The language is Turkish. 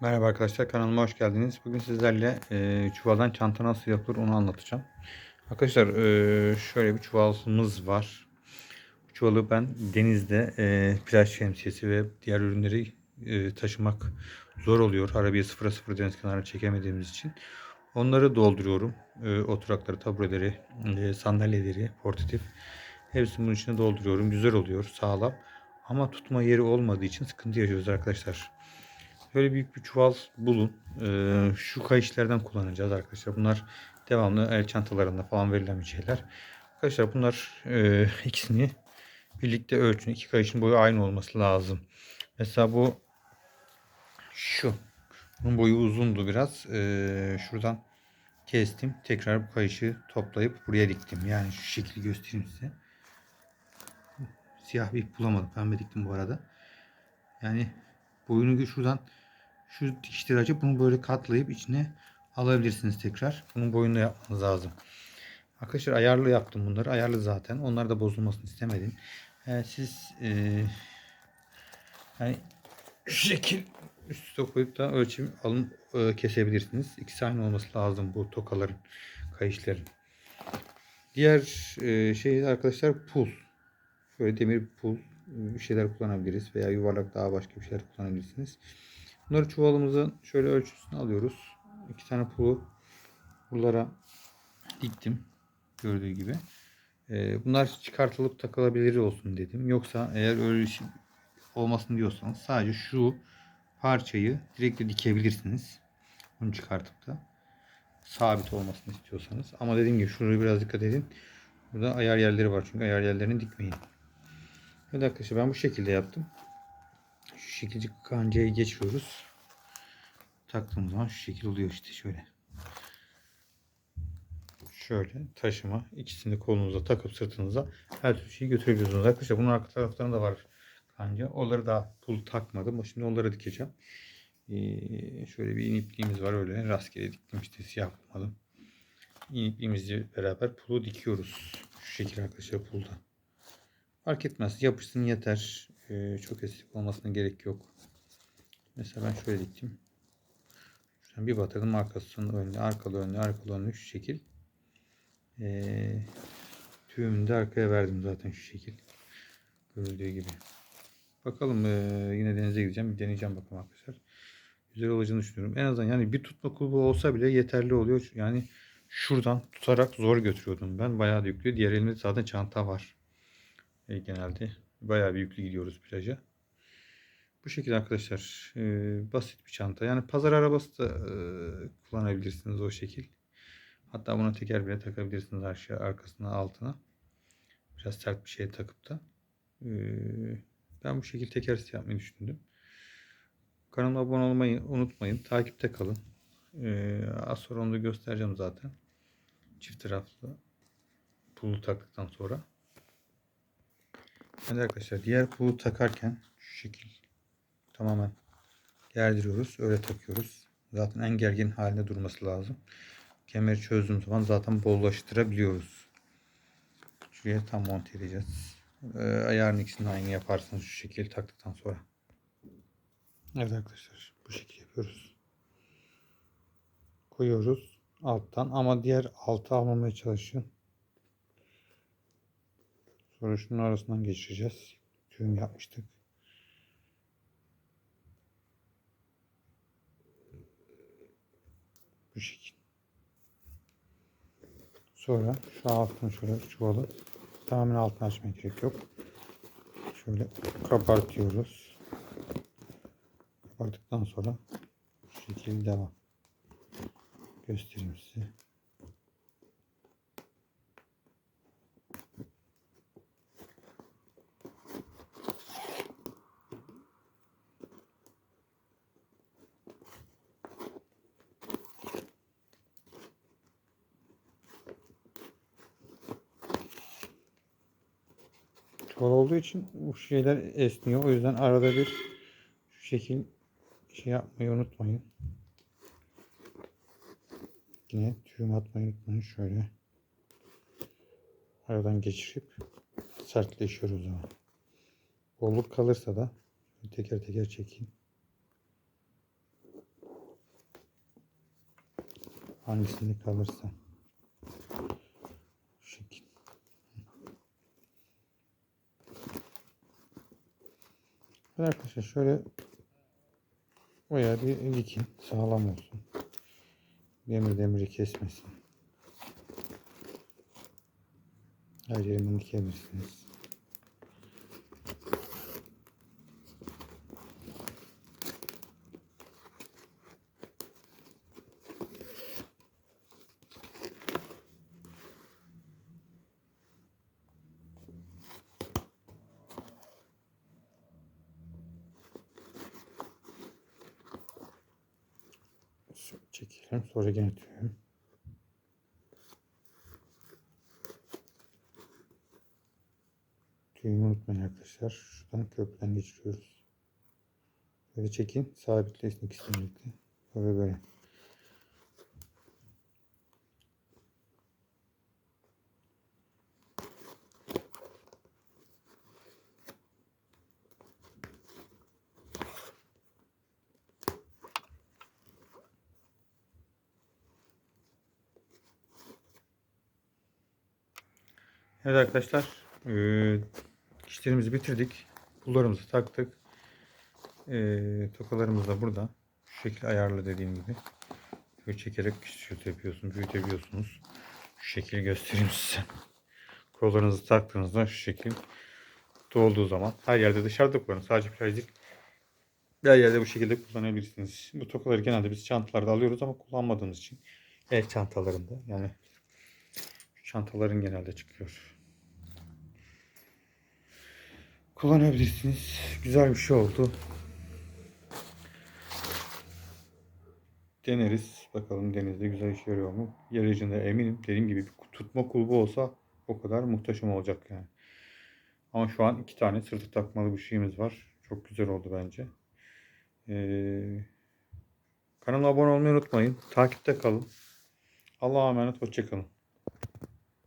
Merhaba arkadaşlar kanalıma hoş geldiniz. Bugün sizlerle e, çuvaldan çanta nasıl yapılır onu anlatacağım. Arkadaşlar e, şöyle bir çuvalımız var. Bu çuvalı ben denizde e, plaj şemsiyesi ve diğer ürünleri e, taşımak zor oluyor. Sıfıra sıfır deniz kenarına çekemediğimiz için. Onları dolduruyorum. E, oturakları, tabureleri, e, sandalyeleri, portatif. Hepsini bunun içine dolduruyorum. Güzel oluyor, sağlam. Ama tutma yeri olmadığı için sıkıntı yaşıyoruz arkadaşlar. Böyle büyük bir çuval bulun. Ee, şu kayışlardan kullanacağız arkadaşlar. Bunlar devamlı el çantalarında falan verilen bir şeyler. Arkadaşlar bunlar e, ikisini birlikte ölçün. İki kayışın boyu aynı olması lazım. Mesela bu şu. Bunun boyu uzundu biraz. Ee, şuradan kestim. Tekrar bu kayışı toplayıp buraya diktim. Yani şu şekli göstereyim size. Siyah bir ip bulamadım. Pembe diktim bu arada. Yani boyunu şuradan şu açıp bunu böyle katlayıp içine alabilirsiniz tekrar. Bunun boyunu da yapmanız lazım. Arkadaşlar ayarlı yaptım bunları. Ayarlı zaten. Onlar da bozulmasını istemedim. Ee, siz e, yani şu şekil üst üste koyup da ölçüm alın e, kesebilirsiniz. İkisi aynı olması lazım bu tokaların, kayışların. Diğer e, şey arkadaşlar pul. Böyle demir pul bir şeyler kullanabiliriz veya yuvarlak daha başka bir şeyler kullanabilirsiniz. Bunları çuvalımızın şöyle ölçüsünü alıyoruz. İki tane pulu buralara diktim. Gördüğü gibi. Ee, bunlar çıkartılıp takılabilir olsun dedim. Yoksa eğer öyle şey olmasın diyorsanız sadece şu parçayı direkt de dikebilirsiniz. Bunu çıkartıp da sabit olmasını istiyorsanız. Ama dediğim gibi şuraya biraz dikkat edin. Burada ayar yerleri var çünkü ayar yerlerini dikmeyin. Evet arkadaşlar ben bu şekilde yaptım. Şekilde kancayı geçiyoruz. Taktığımız zaman şu şekil oluyor işte şöyle. Şöyle taşıma ikisini kolunuza takıp sırtınıza her türlü şeyi götürebiliyorsunuz. Arkadaşlar bunun arka taraflarında da var kanca. Onları daha pul takmadım. Şimdi onları dikeceğim. Ee, şöyle bir inipliğimiz var öyle rastgele diktim işte siyah bulmadım. İnipliğimizle beraber pulu dikiyoruz. Şu şekilde arkadaşlar pulda. Fark etmez. Yapışsın yeter. Ee, çok esnek olmasına gerek yok. Mesela ben şöyle diktim. Şuradan bir batırdım arkasını önüne, arkalı önüne, arkalı önüne şu şekil. Ee, tüyümünü de arkaya verdim zaten şu şekil. Görüldüğü gibi. Bakalım ee, yine denize gideceğim. Bir deneyeceğim bakalım arkadaşlar. Güzel olacağını düşünüyorum. En azından yani bir tutma kulbu olsa bile yeterli oluyor. Yani şuradan tutarak zor götürüyordum ben. Bayağı da yüklü. Diğer elimde zaten çanta var. E, genelde bayağı bir yüklü gidiyoruz plaja. Bu şekilde arkadaşlar e, basit bir çanta. Yani pazar arabası da e, kullanabilirsiniz o şekil. Hatta buna teker bile takabilirsiniz aşağı arkasına altına. Biraz sert bir şey takıp da. E, ben bu şekilde tekersiz yapmayı düşündüm. Kanalıma abone olmayı unutmayın. Takipte kalın. E, az sonra onu da göstereceğim zaten. Çift taraflı pulu taktıktan sonra. Evet arkadaşlar diğer pulu takarken şu şekil tamamen gerdiriyoruz. Öyle takıyoruz. Zaten en gergin halinde durması lazım. Kemeri çözdüğüm zaman zaten bollaştırabiliyoruz. Şuraya tam monte edeceğiz. Ee, ayarın ikisini aynı yaparsınız şu şekil taktıktan sonra. Evet arkadaşlar bu şekil yapıyoruz. Koyuyoruz alttan ama diğer altı almamaya çalışın. Sonra şunun arasından geçireceğiz. Tüm yapmıştık. Bu şekil. Sonra şu altını şöyle çuvalı tamamen altını açmaya gerek yok. Şöyle kabartıyoruz. Kabarttıktan sonra bu şekilde devam. Göstereyim size. çuval olduğu için bu şeyler esniyor. O yüzden arada bir şu şekil şey yapmayı unutmayın. Yine tüyüm atmayı unutmayın. Şöyle aradan geçirip sertleşiyor o zaman. Bolluk kalırsa da teker teker çekeyim. Hangisini kalırsa. Evet Arkadaşlar şöyle bayağı bir dikin sağlam olsun. Demir demiri kesmesin. Her yerinden dikebilirsiniz. Şöyle çekelim. Sonra gene tüyüm. Tüyümü unutmayın arkadaşlar. Şuradan köprüden geçiriyoruz. Böyle çekin. Sabitlesin ikisini birlikte. Böyle böyle. Evet arkadaşlar. eee işlerimizi bitirdik. Pullarımızı taktık. Eee tokalarımız da burada. Şu şekilde ayarlı dediğim gibi. Şöyle çekerek küçült yapıyorsunuz, büyütebiliyorsunuz. Şu şekil göstereyim size. Kollarınızı taktığınızda şu şekil dolduğu zaman her yerde dışarıda kullanın. Sadece plaj değil. Her yerde bu şekilde kullanabilirsiniz. Bu tokaları genelde biz çantalarda alıyoruz ama kullanmadığımız için el çantalarında yani çantaların genelde çıkıyor. Kullanabilirsiniz. Güzel bir şey oldu. Deneriz. Bakalım denizde güzel işe yarıyor mu? Yarayıcında eminim. Dediğim gibi bir tutma kulbu olsa o kadar muhteşem olacak yani. Ama şu an iki tane sırtı takmalı bir şeyimiz var. Çok güzel oldu bence. Ee, kanalıma abone olmayı unutmayın. Takipte kalın. Allah'a emanet. Hoşçakalın.